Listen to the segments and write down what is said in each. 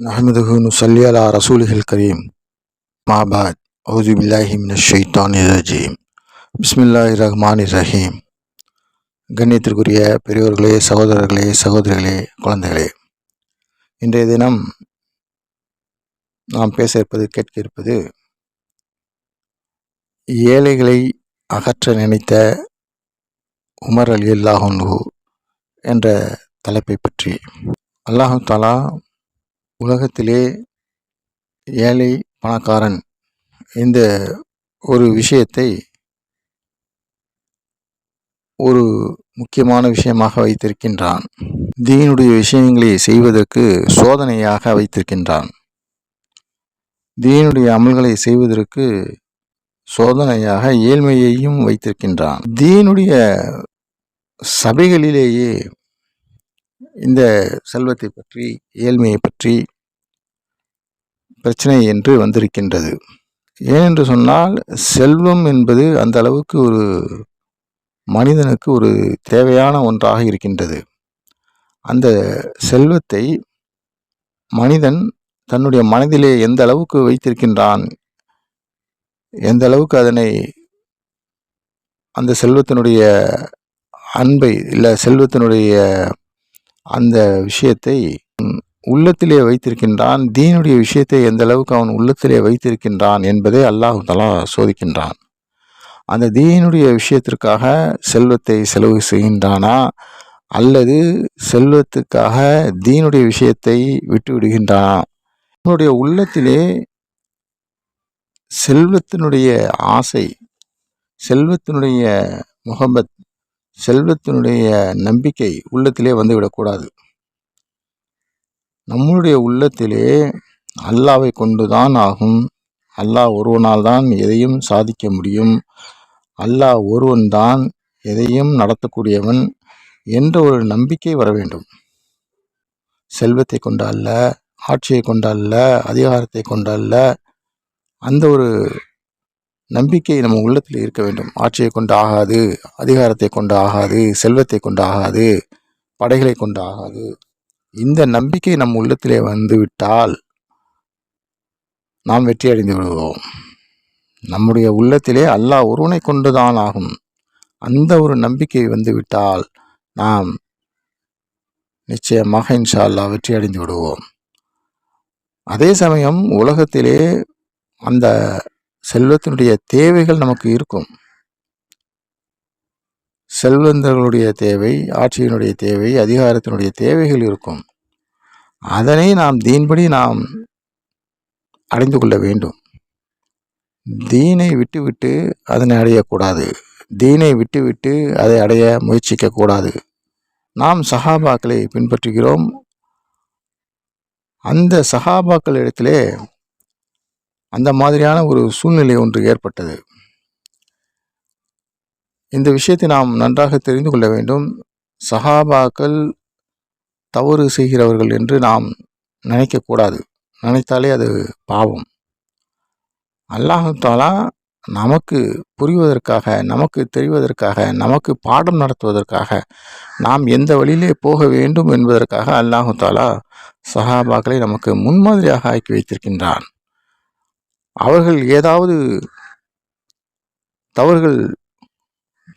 நஹமதுகு நுசல்லி அலா ரசூலிகள் கரீம் மாபாத் ஓது பில்லாஹிமின் ஷெய்தான் ரஜீம் பிஸ்மில்லா ரஹ்மான் ரஹீம் கண்ணியத்திற்குரிய பெரியோர்களே சகோதரர்களே சகோதரிகளே குழந்தைகளே இன்றைய தினம் நாம் பேச இருப்பது கேட்க இருப்பது ஏழைகளை அகற்ற நினைத்த உமர் அலி அல்லாஹு என்ற தலைப்பை பற்றி. அல்லாஹு தாலா உலகத்திலே ஏழை பணக்காரன் இந்த ஒரு விஷயத்தை ஒரு முக்கியமான விஷயமாக வைத்திருக்கின்றான். தீனுடைய விஷயங்களை செய்வதற்கு சோதனையாக வைத்திருக்கின்றான். தீனுடைய அமல்களை செய்வதற்கு சோதனையாக ஏழ்மையையும் வைத்திருக்கின்றான். தீனுடைய சபைகளிலேயே இந்த செல்வத்தை பற்றி ஏழ்மையை பற்றி பிரச்சனை என்று வந்திருக்கின்றது. ஏனென்று சொன்னால் செல்வம் என்பது அந்த அளவுக்கு ஒரு மனிதனுக்கு ஒரு தேவையான ஒன்றாக இருக்கின்றது. அந்த செல்வத்தை மனிதன் தன்னுடைய மனதிலே எந்த அளவுக்கு வைத்திருக்கின்றான் எந்த அளவுக்கு அதனை அந்த செல்வத்தினுடைய அன்பை இல்லை செல்வத்தினுடைய அந்த விஷயத்தை உள்ளத்திலே வைத்திருக்கின்றான். தீனுடைய விஷயத்தை எந்த அளவுக்கு அவன் உள்ளத்திலே வைத்திருக்கின்றான் என்பதை அல்லாஹு தலா சோதிக்கின்றான். அந்த தீனுடைய விஷயத்திற்காக செல்வத்தை செலவு செய்கின்றானா? அல்லது செல்வத்துக்காக தீனுடைய விஷயத்தை விட்டு விடுகின்றானா? அவனுடைய உள்ளத்திலே செல்வத்தினுடைய ஆசை செல்வத்தினுடைய முகமத் செல்வத்தினுடைய நம்பிக்கை உள்ளத்திலே வந்துவிடக்கூடாது. நம்முடைய உள்ளத்திலே அல்லாவை கொண்டுதான் ஆகும். அல்லாஹ் ஒருவனால் தான் எதையும் சாதிக்க முடியும். அல்லாஹ் ஒருவன் தான் எதையும் நடத்தக்கூடியவன் என்ற ஒரு நம்பிக்கை வர வேண்டும். செல்வத்தை கொண்டு அல்ல ஆட்சியை கொண்டு அல்ல அதிகாரத்தை கொண்டு அல்ல அந்த ஒரு நம்பிக்கை நம்ம உள்ளத்தில் இருக்க வேண்டும். ஆட்சியை கொண்டு ஆகாது அதிகாரத்தை கொண்டு ஆகாது செல்வத்தை கொண்டு ஆகாது படைகளை கொண்டு ஆகாது. இந்த நம்பிக்கை நம் உள்ளத்திலே வந்துவிட்டால் நாம் வெற்றி அடைந்து விடுவோம். நம்முடைய உள்ளத்திலே அல்லாஹ் ஒருவனை கொண்டுதான் ஆகும். அந்த ஒரு நம்பிக்கை வந்துவிட்டால் நாம் நிச்சயமாக இன்ஷா அல்லா வெற்றி அடைந்து விடுவோம். அதே சமயம் உலகத்திலே அந்த செல்வத்தினுடைய தேவைகள் நமக்கு இருக்கும். செல்வந்தர்களுடைய தேவை ஆட்சியினுடைய தேவை அதிகாரத்தினுடைய தேவைகள் இருக்கும். அதனை நாம் தீன்படி நாம் அடைந்து கொள்ள வேண்டும். தீனை விட்டுவிட்டு அதனை அடையக்கூடாது. தீனை விட்டுவிட்டு அதை அடைய முயற்சிக்கக்கூடாது. நாம் சஹாபாக்களை பின்பற்றுகிறோம். அந்த சஹாபாக்கள் இடத்திலே அந்த மாதிரியான ஒரு சூழ்நிலை ஒன்று ஏற்பட்டது. இந்த விஷயத்தை நாம் நன்றாக தெரிந்து கொள்ள வேண்டும். சஹாபாக்கள் தவறு செய்கிறவர்கள் என்று நாம் நினைக்கக்கூடாது நினைத்தாலே அது பாவம். அல்லாஹாலா நமக்கு புரிவதற்காக நமக்கு தெரிவதற்காக நமக்கு பாடம் நடத்துவதற்காக நாம் எந்த வழியிலே போக வேண்டும் என்பதற்காக அல்லாஹு தாலா சஹாபாக்களை நமக்கு முன்மாதிரியாக ஆக்கி வைத்திருக்கின்றான். அவர்கள் ஏதாவது தவறுகள்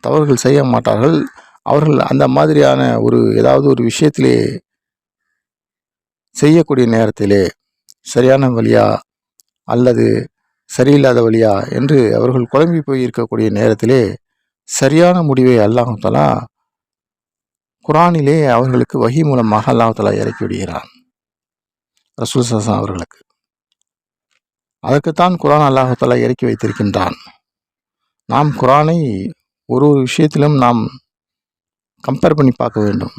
தவறுகள் செய்ய மாட்டார்கள். அவர்கள் அந்த மாதிரியான ஒரு ஏதாவது ஒரு விஷயத்திலே செய்யக்கூடிய நேரத்திலே சரியான வழியா அல்லது சரியில்லாத வழியா என்று அவர்கள் குழம்பி போய் இருக்கக்கூடிய நேரத்திலே சரியான முடிவை அல்லாஹலா குரானிலே அவர்களுக்கு வகி மூலமாக அல்லாஹலா இறக்கி விடுகிறான். ரசூல் சசா அவர்களுக்கு. அதற்குத்தான் குரான் அல்லாஹாலா இறக்கி வைத்திருக்கின்றான். நாம் குரானை ஒரு ஒரு விஷயத்திலும் நாம் கம்பேர் பண்ணி பார்க்க வேண்டும்.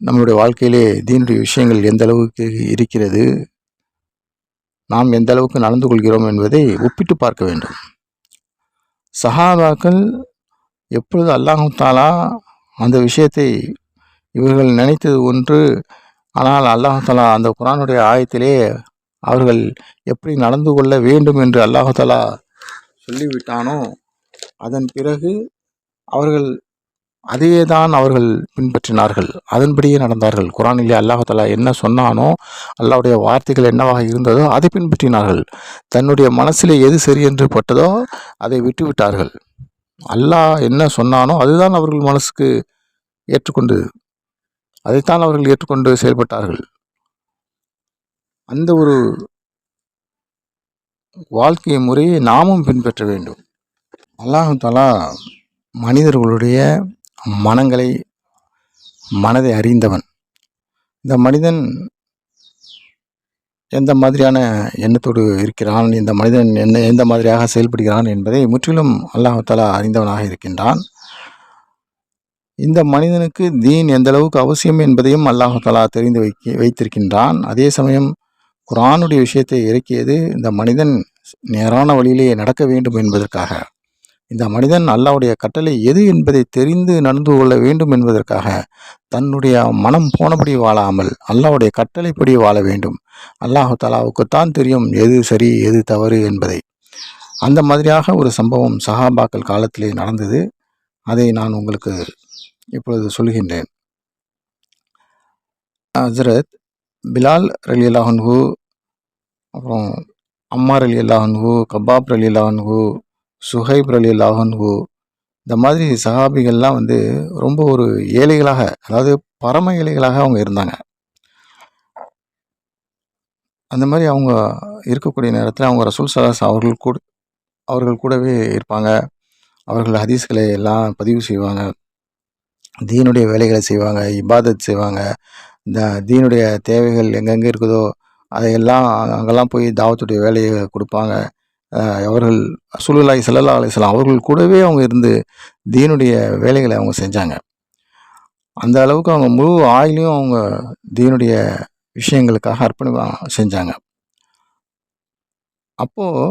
நம்மளுடைய வாழ்க்கையிலே தீனுடைய விஷயங்கள் எந்த அளவுக்கு இருக்கிறது நாம் எந்த அளவுக்கு நடந்து கொள்கிறோம் என்பதை ஒப்பிட்டு பார்க்க வேண்டும். சஹாபாக்கள் எப்பொழுது அல்லாஹாலா அந்த விஷயத்தை இவர்கள் நினைத்தது ஒன்று ஆனால் அல்லாஹாலா அந்த குரானுடைய ஆயத்திலே அவர்கள் எப்படி நடந்து கொள்ள வேண்டும் என்று அல்லாஹாலா சொல்லிவிட்டானோ அதன் பிறகு அவர்கள் அதையே தான் அவர்கள் பின்பற்றினார்கள். அதன்படியே நடந்தார்கள். குரானிலே அல்லாஹாலா என்ன சொன்னானோ அல்லாவுடைய வார்த்தைகள் என்னவாக இருந்ததோ அதை பின்பற்றினார்கள். தன்னுடைய மனசிலே எது சரி என்று பட்டதோ அதை விட்டுவிட்டார்கள். அல்லாஹ் என்ன சொன்னானோ அதுதான் அவர்கள் மனசுக்கு ஏற்றுக்கொண்டு அதைத்தான் அவர்கள் ஏற்றுக்கொண்டு செயல்பட்டார்கள். அந்த ஒரு வாழ்க்கை முறையை நாமும் பின்பற்ற வேண்டும். அல்லாஹாலா மனிதர்களுடைய மனங்களை மனதை அறிந்தவன். இந்த மனிதன் எந்த மாதிரியான எண்ணத்தோடு இருக்கிறான் இந்த மனிதன் என்ன எந்த மாதிரியாக செயல்படுகிறான் என்பதை முற்றிலும் அல்லாஹாலா அறிந்தவனாக இருக்கின்றான். இந்த மனிதனுக்கு தீன் எந்த அளவுக்கு அவசியம் என்பதையும் அல்லாஹு தெரிந்து வைக்க வைத்திருக்கின்றான். அதே சமயம் குரானுடைய விஷயத்தை இறக்கியது இந்த மனிதன் நேரான வழியிலேயே நடக்க வேண்டும் என்பதற்காக. இந்த மனிதன் அல்லாவுடைய கட்டளை எது என்பதை தெரிந்து நடந்து கொள்ள வேண்டும் என்பதற்காக தன்னுடைய மனம் போனபடி வாழாமல் அல்லாவுடைய கட்டளைப்படி வாழ வேண்டும். அல்லாஹு தலாவுக்குத்தான் தெரியும் எது சரி எது தவறு என்பதை. அந்த மாதிரியாக ஒரு சம்பவம் சஹாபாக்கள் காலத்திலே நடந்தது. அதை நான் உங்களுக்கு இப்பொழுது சொல்கின்றேன். ஹசரத் பிலால் ரலியல்லாஹு அன்ஹு அப்புறம் அம்மார் ரலியல்லாஹு அன்ஹு கபாப் ரலியல்லாஹு அன்ஹு சுஹைப் ரலியல்லாஹு அன்ஹு இந்த மாதிரி சஹாபிகள்லாம் வந்து ரொம்ப ஒரு ஏழைகளாக அதாவது பரம ஏழைகளாக அவங்க இருந்தாங்க. அந்த மாதிரி அவங்க இருக்கக்கூடிய நேரத்தில் அவங்க ரசூல் சலாஸ் அவர்கள் கூட அவர்கள் கூடவே இருப்பாங்க. அவர்கள் ஹதீஸ்களை எல்லாம் பதிவு செய்வாங்க. தீனுடைய வேலைகளை செய்வாங்க இபாதத் செய்வாங்க. இந்த தீனுடைய தேவைகள் எங்கெங்கே இருக்குதோ அதையெல்லாம் அங்கெல்லாம் போய் தாவத்துடைய வேலையை கொடுப்பாங்க. அவர்கள் சுலுல்லாய் சல்லா அலிஸ்லாம் அவர்கள் கூடவே அவங்க இருந்து தீனுடைய வேலைகளை அவங்க செஞ்சாங்க. அந்த அளவுக்கு அவங்க முழு ஆயிலையும் அவங்க தீனுடைய விஷயங்களுக்காக அர்ப்பணி செஞ்சாங்க. அப்போது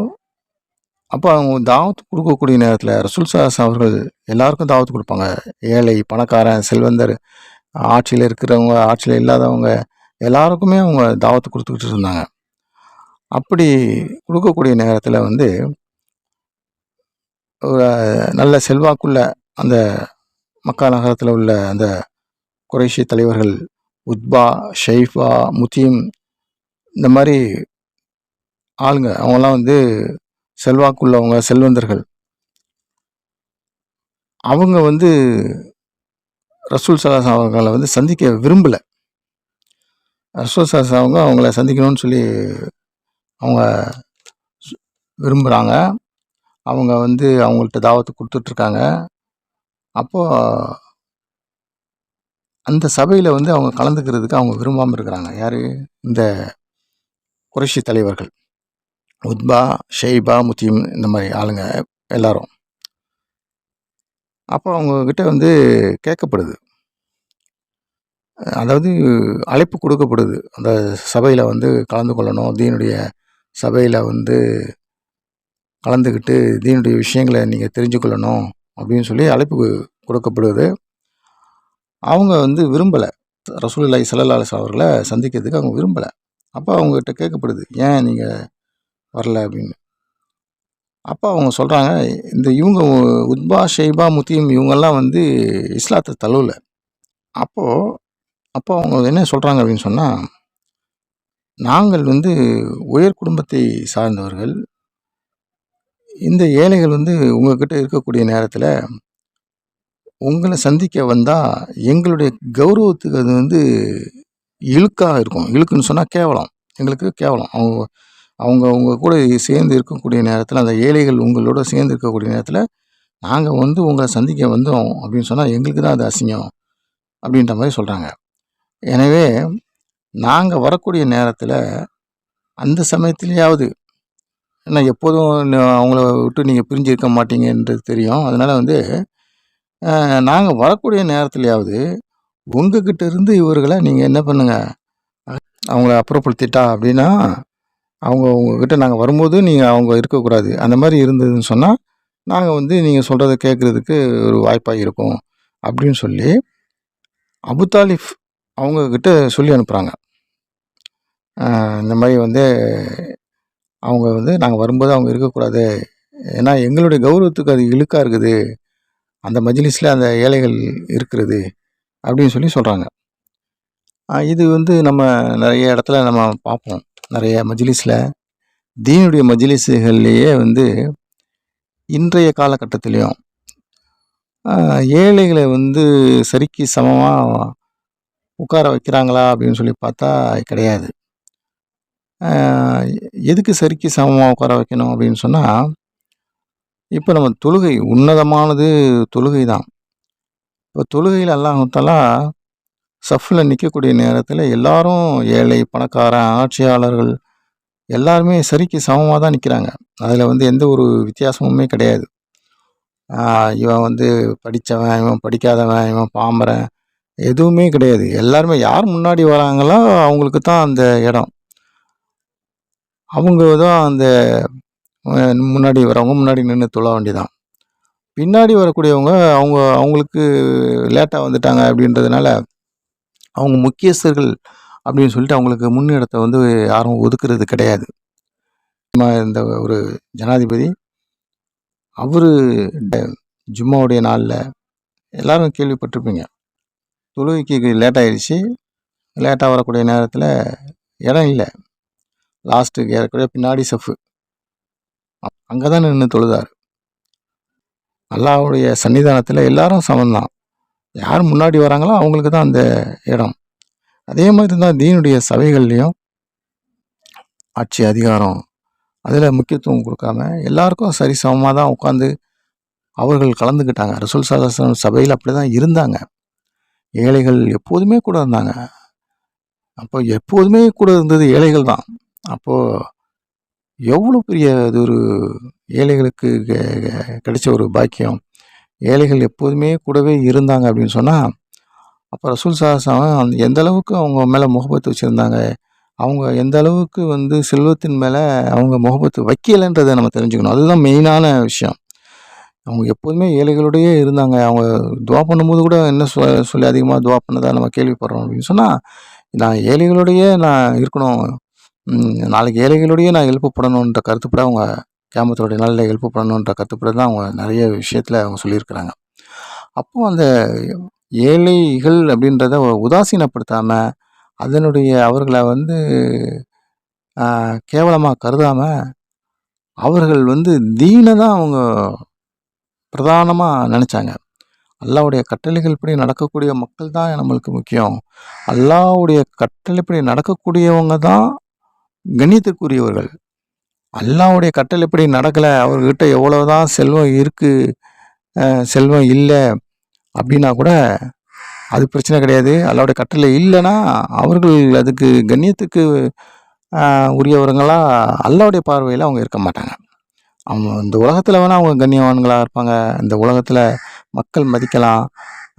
அப்போ அவங்க தாவத்து கொடுக்கக்கூடிய நேரத்தில் ரசூல் சாஸ் அவர்கள் எல்லாருக்கும் தாவத்து கொடுப்பாங்க. ஏழை பணக்காரன் செல்வந்தர் ஆட்சியில் இருக்கிறவங்க ஆட்சியில் இல்லாதவங்க எல்லாருக்குமே அவங்க தாவத்து கொடுத்துக்கிட்டு இருந்தாங்க. அப்படி கொடுக்கக்கூடிய நேரத்தில் வந்து ஒரு நல்ல செல்வாக்குள்ள அந்த மக்கா நகரத்தில் உள்ள அந்த குறைஷி தலைவர்கள் உத்பா ஷெய்ஃபா முத்தீம் இந்த மாதிரி ஆளுங்க அவங்களாம் வந்து செல்வாக்குள்ளவங்க செல்வந்தர்கள். அவங்க வந்து ரசூல் சலாஸ் அவர்களை வந்து சந்திக்க விரும்பலை. ரசூல் சலாஸ் அவங்க அவங்கள சந்திக்கணும்னு சொல்லி அவங்க விரும்புகிறாங்க அவங்க வந்து அவங்கள்ட்ட தாவத்து கொடுத்துட்ருக்காங்க. அப்போது அந்த சபையில் வந்து அவங்க கலந்துக்கிறதுக்கு அவங்க விரும்பாமல் இருக்கிறாங்க. யார்? இந்த குறைஷி தலைவர்கள். உத்பா ஷெய்பா முத்தீம் இந்த மாதிரி ஆளுங்க எல்லாரும். அப்போ அவங்கக்கிட்ட வந்து கேட்கப்படுது. அதாவது அழைப்பு கொடுக்கப்படுது. அந்த சபையில் வந்து கலந்து கொள்ளணும். தீனுடைய சபையில் வந்து கலந்துக்கிட்டு தீனுடைய விஷயங்களை நீங்கள் தெரிஞ்சுக்கொள்ளணும் அப்படின்னு சொல்லி அழைப்பு கொடுக்கப்படுது. அவங்க வந்து விரும்பலை. ரசூலுல்லாஹி ஸல்லல்லாஹு அவர்களை சந்திக்கிறதுக்கு அவங்க விரும்பலை. அப்போ அவங்ககிட்ட கேட்கப்படுது. ஏன் நீங்கள் வரல அப்படின்னு. அப்போ அவங்க சொல்கிறாங்க இந்த இவங்க உத்பா ஷெய்பா முத்தீம் இவங்கெல்லாம் வந்து இஸ்லாத்தை தழுவல அப்போது அப்போ அவங்க என்ன சொல்கிறாங்க அப்படின்னு சொன்னால் நாங்கள் வந்து உயர் குடும்பத்தை சார்ந்தவர்கள். இந்த ஏழைகள் வந்து உங்ககிட்ட இருக்கக்கூடிய நேரத்தில் உங்களை சந்திக்க வந்தால் எங்களுடைய கௌரவத்துக்கு அது வந்து இழுக்காக இருக்கும். இழுக்குன்னு சொன்னால் கேவலம். எங்களுக்கு கேவலம். அவங்க அவங்க உங்க கூட சேர்ந்து இருக்கக்கூடிய நேரத்தில் அந்த ஏழைகள் உங்களோட சேர்ந்து இருக்கக்கூடிய நேரத்தில் நாங்கள் வந்து உங்களை சந்திக்க வந்தோம் அப்படின்னு சொன்னால் எங்களுக்கு தான் அது அசிங்கம் அப்படின்ற மாதிரி சொல்கிறாங்க எனவே நாங்கள் வரக்கூடிய நேரத்தில் அந்த சமயத்துலேயாவது ஏன்னா எப்போதும் அவங்கள விட்டு நீங்கள் பிரிஞ்சு இருக்க மாட்டீங்கன்றது தெரியும். அதனால் வந்து நாங்கள் வரக்கூடிய நேரத்துலையாவது உங்ககிட்ட இருந்து இவர்களை நீங்கள் என்ன பண்ணுங்கள் அவங்கள அப்புறப்படுத்திட்டா அப்படின்னா அவங்க உங்ககிட்ட நாங்கள் வரும்போது நீங்கள் அவங்க இருக்கக்கூடாது. அந்த மாதிரி இருந்ததுன்னு சொன்னால் நாங்கள் வந்து நீங்கள் சொல்கிறத கேட்குறதுக்கு ஒரு வாய்ப்பாக இருக்கும் அப்படின்னு சொல்லி அபுதாலிஃப் அவங்கக்கிட்ட சொல்லி அனுப்புகிறாங்க இந்த மாதிரி வந்து அவங்க வந்து நாங்கள் வரும்போது அவங்க இருக்கக்கூடாது. ஏன்னா எங்களுடைய கௌரவத்துக்கு அது இழுக்காக இருக்குது. அந்த மஜ்லிஸில் அந்த ஏழைகள் இருக்கிறது அப்படின்னு சொல்லி சொல்கிறாங்க இது வந்து நம்ம நிறைய இடத்துல நம்ம பார்ப்போம். நிறைய மஜ்லிஸில் தீனுடைய மஜ்லிஸுகள்லேயே வந்து இன்றைய காலகட்டத்திலையும் ஏழைகளை வந்து சரிக்கு சமமாக உட்கார வைக்கிறாங்களா அப்படின்னு சொல்லி பார்த்தா கிடையாது. எதுக்கு சரிக்கு சமமாக உட்கார வைக்கணும் அப்படின்னு சொன்னால் இப்போ நம்ம தொழுகை உன்னதமானது தொழுகை தான் இப்போ தொழுகையில் அல்லாஹாலா சஃப்பில் நிற்கக்கூடிய நேரத்தில் எல்லாரும் ஏழை பணக்காரன் ஆட்சியாளர்கள் எல்லாருமே சரிக்கு சமமாக தான் நிற்கிறாங்க அதில் வந்து எந்த ஒரு வித்தியாசமுமே கிடையாது. இவன் வந்து படித்தவன் இவன் படிக்காதவன் இவன் பாம்பரன் எதுவுமே கிடையாது. எல்லாருமே யார் முன்னாடி வராங்களோ அவங்களுக்கு தான் அந்த இடம். அவங்க தான் அந்த முன்னாடி வரவங்க முன்னாடி நின்று தொழ வேண்டியதான் பின்னாடி வரக்கூடியவங்க அவங்க அவங்களுக்கு லேட்டாக வந்துட்டாங்க அப்படின்றதுனால அவங்க முக்கியஸ்தர்கள் அப்படின்னு சொல்லிட்டு அவங்களுக்கு முன்னிடத்தை வந்து யாரும் ஒதுக்குறது கிடையாது. இந்த ஒரு ஜனாதிபதி அவர் ஜும்மாவுடைய நாளில் எல்லோரும் கேள்விப்பட்டிருப்பீங்க. தொழுகைக்கு லேட் ஆகிடுச்சு லேட்டாக வரக்கூடிய நேரத்தில் இடம் இல்லை. லாஸ்ட்டுக்கு ஏறக்கூடிய பின்னாடி செஃப்பு அங்கே தான் நின்று தொழுதார். அல்லாவுடைய சன்னிதானத்தில் எல்லாரும் சமந்தான். யார் முன்னாடி வராங்களோ அவங்களுக்கு தான் அந்த இடம் அதே மாதிரி தான் தீனுடைய சபைகள்லேயும் ஆட்சி அதிகாரம் அதில் முக்கியத்துவம் கொடுக்காம எல்லாருக்கும் சரி சமமாக தான் உட்காந்து அவர்கள் கலந்துக்கிட்டாங்க ரசூல் சாதாசன் சபையில் அப்படி தான் இருந்தாங்க ஏழைகள் எப்போதுமே கூட இருந்தாங்க அப்போ எப்போதுமே கூட இருந்தது ஏழைகள் தான் அப்போது எவ்வளோ பெரிய அது ஒரு ஏழைகளுக்கு கிடைச்ச ஒரு பாக்கியம் ஏழைகள் எப்போதுமே கூடவே இருந்தாங்க அப்படின்னு சொன்னால் அப்போ ரசூல் சாஹாம் அந்த எந்த அளவுக்கு அவங்க மேலே முகபத்து வச்சுருந்தாங்க? அவங்க எந்த அளவுக்கு வந்து செல்வத்தின் மேலே அவங்க முகபத்து வைக்கலைன்றதை நம்ம தெரிஞ்சுக்கணும். அதுதான் மெயினான விஷயம். அவங்க எப்போதுமே ஏழைகளோடையே இருந்தாங்க. அவங்க துவா பண்ணும்போது கூட என்ன சொ சொல்லி அதிகமாக துவா பண்ணதா நம்ம கேள்விப்படுறோம் அப்படின்னு சொன்னால் நான் ஏழைகளோடையே நான் இருக்கணும். நாளைக்கு ஏழைகளோடையே நான் எழுப்பப்படணுன்ற கருத்துப்பட அவங்க கேமத்தோடைய நாளில் பண்ணணுன்ற கருத்துப்பட தான் அவங்க நிறைய விஷயத்தில் அவங்க சொல்லியிருக்கிறாங்க. அப்போது அந்த ஏழைகள் அப்படின்றத உதாசீனப்படுத்தாமல் அதனுடைய அவர்களை வந்து கேவலமாக கருதாமல் அவர்கள் வந்து தீனை தான் அவங்க பிரதானமாக நினச்சாங்க. அல்லாவுடைய கட்டளைகள் படி நடக்கக்கூடிய மக்கள் தான் நம்மளுக்கு முக்கியம். அல்லாவுடைய கட்டளைப்படி நடக்கக்கூடியவங்க தான் கண்ணியத்திற்குரியவர்கள். அல்லாவுடைய கட்டளைப்படி நடக்கலை? அவர்கிட்ட எவ்வளோதான் செல்வம் இருக்குது செல்வம் இல்லை அப்படின்னா கூட அது பிரச்சனை கிடையாது. அல்லாவுடைய கட்டளை இல்லைன்னா அவர்கள் அதுக்கு கண்ணியத்துக்கு உரியவர்களாக அல்லாவுடைய பார்வையில் அவங்க இருக்க மாட்டாங்க. அவங்க இந்த உலகத்தில் வேணால் அவங்க கண்ணியவான்களாக இருப்பாங்க. இந்த உலகத்தில் மக்கள் மதிக்கலாம்.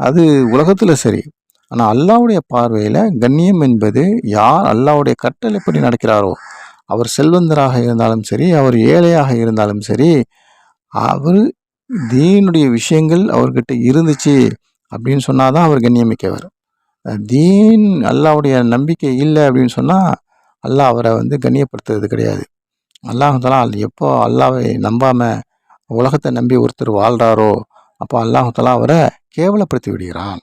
அது உலகத்தில் சரி. ஆனால் அல்லாவுடைய பார்வையில் கண்ணியம் என்பது யார் அல்லாவுடைய கட்டளைப்படி நடக்கிறாரோ அவர் செல்வந்தராக இருந்தாலும் சரி அவர் ஏழையாக இருந்தாலும் சரி அவர் தீனுடைய விஷயங்கள் அவர்கிட்ட இருந்துச்சு அப்படின்னு சொன்னால் தான் அவர் கண்ணியமிக்கவர். தீன் அல்லாவுடைய நம்பிக்கை இல்லை அப்படின்னு சொன்னால் அல்லாஹ் அவரை வந்து கண்ணியப்படுத்துறது கிடையாது. அல்லாஹாலா எப்போ அல்லாவை நம்பாமல் உலகத்தை நம்பி ஒருத்தர் வாழ்கிறாரோ அப்போ அல்லாஹாலா அவரை கேவலப்படுத்தி விடுகிறான்.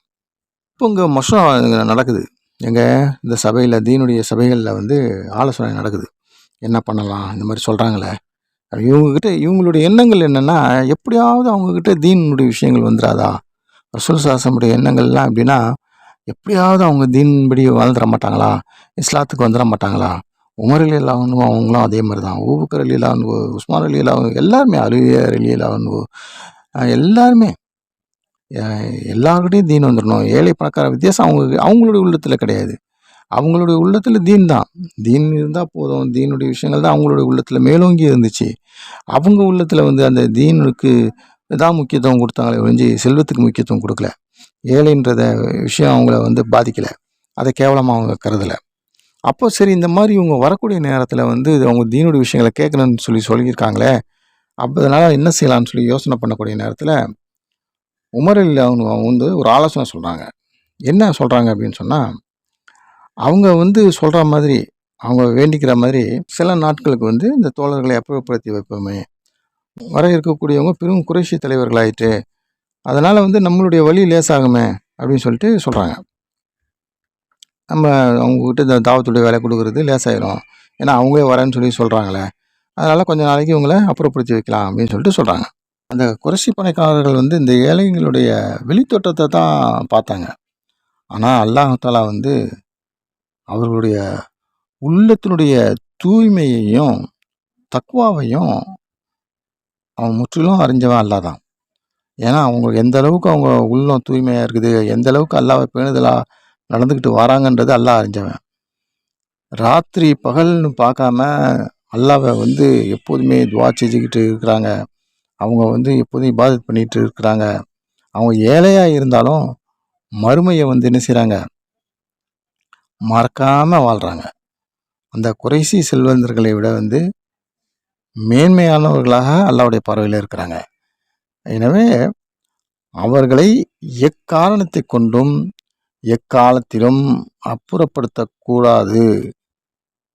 இப்போ இங்கே மஷம் நடக்குது. எங்கள் இந்த சபையில் தீனுடைய சபைகளில் வந்து ஆலோசனை நடக்குது. என்ன பண்ணலாம்? இந்த மாதிரி சொல்கிறாங்களே இவங்கக்கிட்ட இவங்களுடைய எண்ணங்கள் என்னென்னா எப்படியாவது அவங்கக்கிட்ட தீனுடைய விஷயங்கள் வந்துடாதா ரசூல் சாசமுடைய எண்ணங்கள்லாம் எப்படின்னா எப்படியாவது அவங்க தீன்படி வாழ்ந்துட மாட்டாங்களா? இஸ்லாத்துக்கு வந்துட மாட்டாங்களா? உமர் அலி அவங்களும் அதே மாதிரி தான். ஊபக்கர் அலி அல்லாஹனுவோ உஸ்மான் அலி எல்லாருமே அலுவியர் அலி அல்லாஹனுவோ எல்லாருமே எல்லாருக்கிட்டையும் தீன் வந்துடணும் ஏழை பணக்கார வித்தியாசம் அவங்க அவங்களுடைய உள்ளத்தில் கிடையாது. அவங்களுடைய உள்ளத்தில் தீன் தான். தீன் இருந்தால் போதும். தீனுடைய விஷயங்கள் தான் அவங்களுடைய உள்ளத்தில் மேலோங்கி இருந்துச்சு. அவங்க உள்ளத்தில் வந்து அந்த தீனுக்கு தான் முக்கியத்துவம் கொடுத்தாங்களே ஒழிஞ்சு செல்வத்துக்கு முக்கியத்துவம் கொடுக்கல. ஏழைன்றத விஷயம் அவங்கள வந்து பாதிக்கலை. அதை கேவலமாக அவங்க கருதலை. அப்போ சரி இந்த மாதிரி இவங்க வரக்கூடிய நேரத்தில் வந்து அவங்க தீனுடைய விஷயங்களை கேட்கணும்னு சொல்லி சொல்லியிருக்காங்களே அப்போ அதனால் என்ன செய்யலாம்னு சொல்லி யோசனை பண்ணக்கூடிய நேரத்தில் உமரில் அவங்க வந்து ஒரு ஆலோசனை சொல்கிறாங்க என்ன சொல்கிறாங்க அப்படின்னு சொன்னால் அவங்க வந்து சொல்கிற மாதிரி அவங்க வேண்டிக்கிற மாதிரி சில நாட்களுக்கு வந்து இந்த தோழர்களை அப்புறப்படுத்தி வைப்போமே. வர இருக்கக்கூடியவங்க பெரும் குறைஷி தலைவர்களாயிட்டு அதனால் வந்து நம்மளுடைய வழி லேசாகுமே அப்படின்னு சொல்லிட்டு சொல்கிறாங்க நம்ம அவங்கக்கிட்ட இந்த தாவத்துடைய வேலை கொடுக்குறது லேசாயிரும். ஏன்னா அவங்களே வரேன்னு சொல்லி சொல்கிறாங்களே அதனால் கொஞ்ச நாளைக்கு இவங்கள அப்புறப்படுத்தி வைக்கலாம் அப்படின்னு சொல்லிட்டு சொல்கிறாங்க அந்த குறைசி பணக்காரர்கள் வந்து இந்த ஏழைங்களுடைய வெளித்தோட்டத்தை தான் பார்த்தாங்க. ஆனால் அல்லாஹாலா வந்து அவர்களுடைய உள்ளத்தினுடைய தூய்மையையும் தக்குவாவையும் அவன் முற்றிலும் அறிஞ்சவன் அல்லா தான் ஏன்னா அவங்க எந்த அளவுக்கு அவங்க உள்ளம் தூய்மையாக இருக்குது எந்த அளவுக்கு அல்லாவை பேணுதலாக நடந்துக்கிட்டு வராங்கன்றது அல்லாஹ் அறிஞ்சவன். ராத்திரி பகல்னு பார்க்காம அல்லாவை வந்து எப்போதுமே துவா செஞ்சுக்கிட்டு இருக்கிறாங்க. அவங்க வந்து எப்போதும் இபாதத் பண்ணிகிட்டு இருக்கிறாங்க. அவங்க ஏழையாக இருந்தாலும் மறுமையை வந்து என்ன செய்கிறாங்க மறக்காமல் வாழ்கிறாங்க அந்த குறைசி செல்வந்தர்களை விட வந்து மேன்மையானவர்களாக அல்லாவுடைய பார்வையில் இருக்கிறாங்க. எனவே அவர்களை எக்காரணத்தை கொண்டும் எக்காலத்திலும் அப்புறப்படுத்தக்கூடாது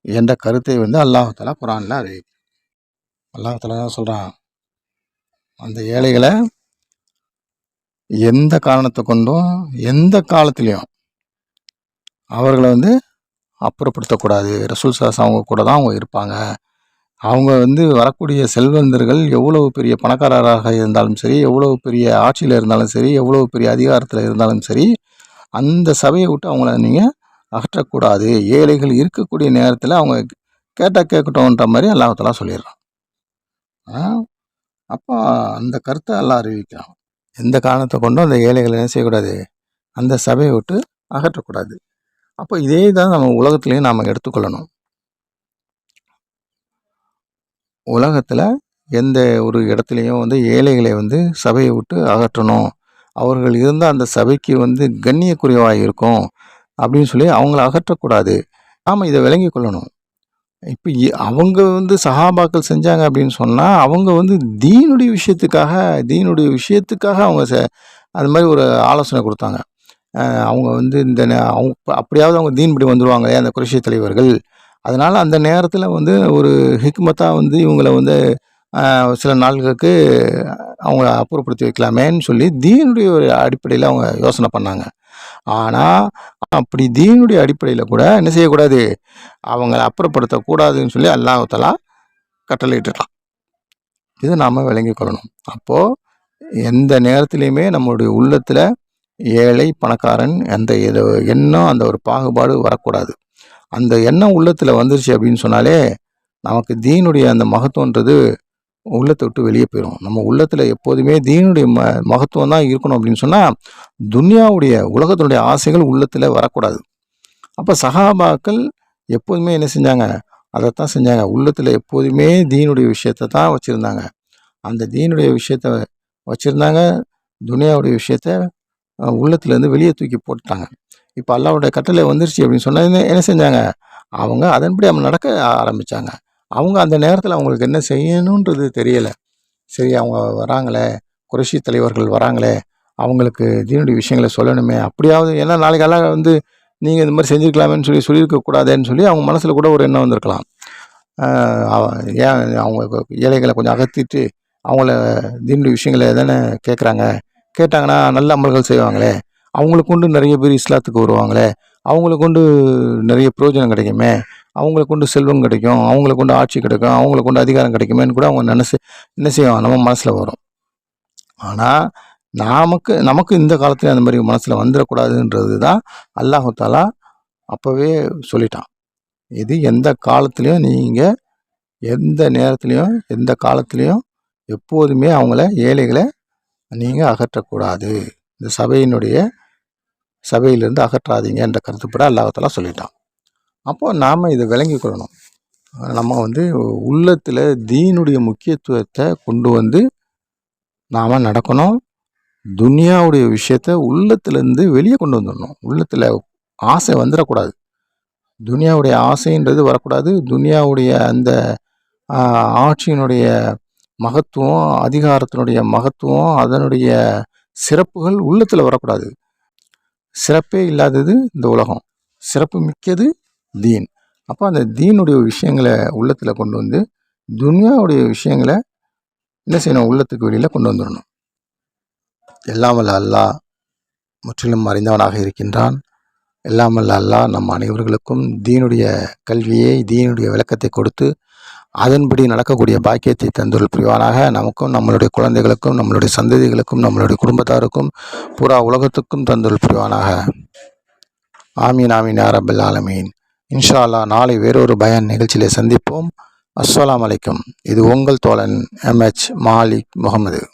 என்ற கருத்தை வந்து அல்லாஹாலா குரானில் அறிவி அல்லாஹாலா தான் சொல்கிறான் அந்த ஏழைகளை எந்த காரணத்தை கொண்டும் எந்த காலத்திலையும் அவர்களை வந்து அப்புறப்படுத்தக்கூடாது. ரசூல் சாஸ் அவங்க கூட தான் அவங்க இருப்பாங்க. அவங்க வந்து வரக்கூடிய செல்வந்தர்கள் எவ்வளவு பெரிய பணக்காரராக இருந்தாலும் சரி எவ்வளவு பெரிய ஆட்சியில் இருந்தாலும் சரி எவ்வளவு பெரிய அதிகாரத்தில் இருந்தாலும் சரி அந்த சபையை விட்டு அவங்கள நீங்கள் அகற்றக்கூடாது. ஏழைகள் இருக்கக்கூடிய நேரத்தில் அவங்க கேட்டால் கேட்கட்டும்ன்ற மாதிரி அல்லாஹத்தெல்லாம் சொல்லிடுறான். அப்போ அந்த கருத்தை எல்லாம் அறிவிக்கிறான். எந்த காரணத்தை கொண்டும் அந்த ஏழைகளை என்ன செய்யக்கூடாது? அந்த சபையை விட்டு அகற்றக்கூடாது. அப்போ இதே தான் நம்ம உலகத்துலேயும் நாம் எடுத்துக்கொள்ளணும். உலகத்தில் எந்த ஒரு இடத்துலையும் வந்து ஏழைகளை வந்து சபையை விட்டு அகற்றணும். அவர்கள் இருந்தால் அந்த சபைக்கு வந்து கண்ணியக்குறைவாக இருக்கும் அப்படின்னு சொல்லி அவங்கள அகற்றக்கூடாது. நாம் இதை விளங்கி கொள்ளணும். இப்போ அவங்க வந்து சஹாபாக்கள் செஞ்சாங்க அப்படின்னு சொன்னால் அவங்க வந்து தீனுடைய விஷயத்துக்காக தீனுடைய விஷயத்துக்காக அவங்க ச அது மாதிரி ஒரு ஆலோசனை கொடுத்தாங்க. அவங்க வந்து இந்த அவங்க அப்படியாவது அவங்க தீன்படி வந்துடுவாங்க அந்த குறைஷி தலைவர்கள். அதனால் அந்த நேரத்தில் வந்து ஒரு ஹிக்மத்தாக வந்து இவங்களை வந்து சில நாள்களுக்கு அவங்கள அப்புறப்படுத்தி வைக்கலாமேன்னு சொல்லி தீனுடைய ஒரு அடிப்படையில் அவங்க யோசனை பண்ணாங்க. ஆனால் அப்படி தீனுடைய அடிப்படையில் கூட என்ன செய்யக்கூடாது? அவங்கள அப்புறப்படுத்தக்கூடாதுன்னு சொல்லி அல்லாஹலா கட்டளையிட்டுட்டான் இது நாம் விளங்கி கொள்ளணும். அப்போது எந்த நேரத்துலையுமே நம்மளுடைய உள்ளத்தில் ஏழை பணக்காரன் அந்த எண்ணம் அந்த ஒரு பாகுபாடு வரக்கூடாது. அந்த எண்ணம் உள்ளத்தில் வந்துருச்சு அப்படின்னு சொன்னாலே நமக்கு தீனுடைய அந்த மகத்துவன்றது உள்ளத்தை விட்டு வெளியே போயிடும் நம்ம உள்ளத்தில் எப்போதுமே தீனுடைய ம மகத்துவம் தான் இருக்கணும் அப்படின்னு சொன்னால் துன்யாவுடைய உலகத்தினுடைய ஆசைகள் உள்ளத்தில் வரக்கூடாது. அப்போ சகாபாக்கள் எப்போதுமே என்ன செஞ்சாங்க? அதைத்தான் செஞ்சாங்க. உள்ளத்தில் எப்போதுமே தீனுடைய விஷயத்த தான் வச்சுருந்தாங்க. அந்த தீனுடைய விஷயத்த வச்சுருந்தாங்க துனியாவுடைய விஷயத்த உள்ளத்துலேருந்து வெளியே தூக்கி போட்டுட்டாங்க. இப்போ அல்லாவுடைய கட்டளை வந்துருச்சு அப்படின்னு சொன்னால் என்ன செஞ்சாங்க? அவங்க அதன்படி அவங்க நடக்க ஆரம்பித்தாங்க அவங்க அந்த நேரத்தில் அவங்களுக்கு என்ன செய்யணுன்றது தெரியலை. சரி அவங்க வராங்களே குறைஷி தலைவர்கள் வராங்களே அவங்களுக்கு தீனுடைய விஷயங்களை சொல்லணுமே அப்படியாவது ஏன்னா நாளைக்கு எல்லாம் வந்து நீங்கள் இந்த மாதிரி செஞ்சுருக்கலாமேன்னு சொல்லி சொல்லியிருக்கக்கூடாதேன்னு சொல்லி அவங்க மனசில் கூட ஒரு எண்ணம் வந்திருக்கலாம். ஏன் அவங்க ஏழைகளை கொஞ்சம் அகற்றிட்டு அவங்கள தீனுடைய விஷயங்களை தானே கேட்குறாங்க கேட்டாங்கன்னா நல்ல அமல்கள் செய்வாங்களே? அவங்களுக்கு கொண்டு நிறைய பேர் இஸ்லாத்துக்கு வருவாங்களே? அவங்கள கொண்டு நிறைய பிரயோஜனம் கிடைக்குமே? அவங்கள கொண்டு செல்வம் கிடைக்கும் அவங்கள கொண்டு ஆட்சி கிடைக்கும் அவங்கள கொண்டு அதிகாரம் கிடைக்குமேன்னு கூட அவங்க நினச்சி என்ன செய்வாங்க நம்ம மனசில் வரும். ஆனால் நமக்கு நமக்கு இந்த காலத்தில் அந்த மாதிரி மனசில் வந்துடக்கூடாதுன்றது தான் அல்லாஹாலா அப்போவே சொல்லிட்டான். இது எந்த காலத்துலேயும் நீங்கள் எந்த நேரத்துலையும் எந்த காலத்துலேயும் எப்போதுமே அவங்கள ஏழைகளை நீங்கள் அகற்றக்கூடாது. இந்த சபையினுடைய சபையிலிருந்து அகற்றாதீங்க என்ற கருத்துப்பட அல்லாஹத்தெல்லாம் சொல்லிட்டான். அப்போது நாம் இதை விளங்கி கொள்ளணும். நம்ம வந்து உள்ளத்தில் தீனுடைய முக்கியத்துவத்தை கொண்டு வந்து நாம் நடக்கணும். துனியாவுடைய விஷயத்த உள்ளத்துலேருந்து வெளியே கொண்டு வந்துடணும். உள்ளத்தில் ஆசை வந்துடக்கூடாது. துனியாவுடைய ஆசைன்றது வரக்கூடாது. துனியாவுடைய அந்த ஆட்சியினுடைய மகத்துவம் அதிகாரத்தினுடைய மகத்துவம் அதனுடைய சிறப்புகள் உள்ளத்தில் வரக்கூடாது. சிறப்பே இல்லாதது இந்த உலகம். சிறப்பு மிக்கது தீன். அப்போ அந்த தீனுடைய விஷயங்களை உள்ளத்தில் கொண்டு வந்து துனியாவுடைய விஷயங்களை என்ன செய்யணும்? உள்ளத்துக்கு வெளியில் கொண்டு வந்துடணும். எல்லாம் வல்ல அல்லாஹ் முற்றிலும் அறிந்தவனாக இருக்கின்றான். எல்லாம் வல்ல அல்லாஹ் நம் அனைவர்களுக்கும் தீனுடைய கல்வியை தீனுடைய விளக்கத்தை கொடுத்து அதன்படி நடக்கக்கூடிய பாக்கியத்தை தந்துள் புரிவானாக. நமக்கும் நம்மளுடைய குழந்தைகளுக்கும் நம்மளுடைய சந்ததிகளுக்கும் நம்மளுடைய குடும்பத்தாருக்கும் பூரா உலகத்துக்கும் தந்துள் புரிவானாக. ஆமீன் ஆமீன் யா ஆலமீன். இன்ஷா அல்லா நாளை வேறொரு பயன் நிகழ்ச்சியிலே சந்திப்போம். அஸ்ஸலாமு அலைக்கும். இது உங்கள் தோழன் எம்ஹெச் மாலிக் முகமது.